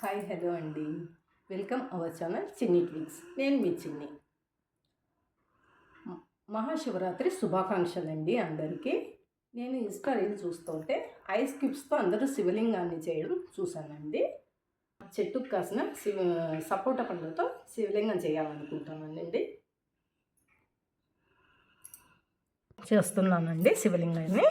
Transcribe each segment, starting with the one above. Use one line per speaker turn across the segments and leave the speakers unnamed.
Hi hello అండి. Welcome our channel Chinni Twix నేను మీ చిన్ని. మహాశివరాత్రి శుభాకాంక్షలు అండి అందరికీ. నేను ఇన్స్టా రీల్ చూస్తుంటే ఐస్ క్యూబ్స్తో అందరూ శివలింగాన్ని చేయడం చూశానండి. చెట్టుకు కాసిన శివ సపోటా పండుతో శివలింగం చేయాలనుకుంటున్నానండి. చేస్తున్నానండి శివలింగాన్ని.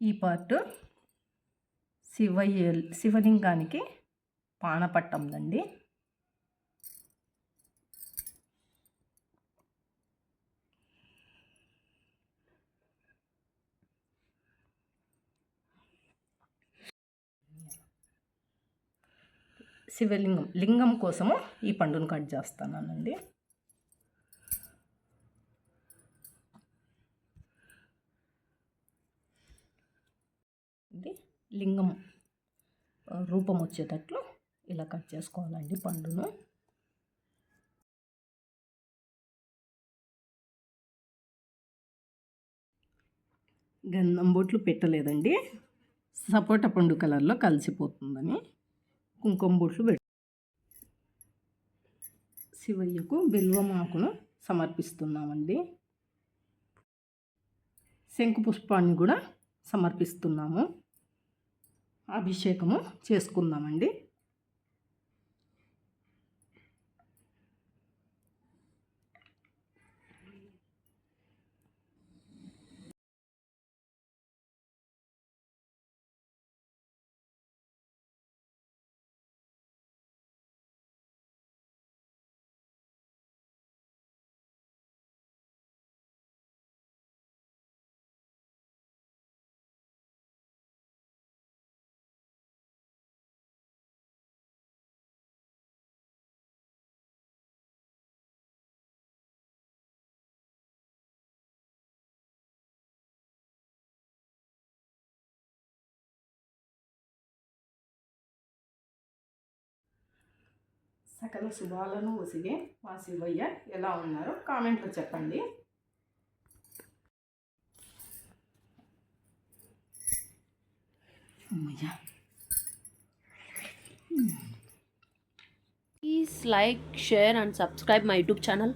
ఈ పార్ట్ శివయ్య శివలింగానికి పానపట్టందండి శివలింగం లింగం కోసము ఈ పండును కట్ చేస్తానండి ఇది లింగం రూపం వచ్చేటట్లు ఇలా కట్ చేసుకోవాలండి పండును. గంధం బొట్లు పెట్టలేదండి. సపోటా పండు కలర్లో కలిసిపోతుందని కుంకుమ బొట్లు పెట్ట శివయ్యకు బిల్వమాకును సమర్పిస్తున్నామండి. శంకు పుష్పాన్ని కూడా సమర్పిస్తున్నాము. అభిషేకము చేసుకుందామండి. సకల శుభాలను ఉసిగే మా శివయ్య ఎలా ఉన్నారో కామెంట్లో చెప్పండి.
Please like share and subscribe my YouTube channel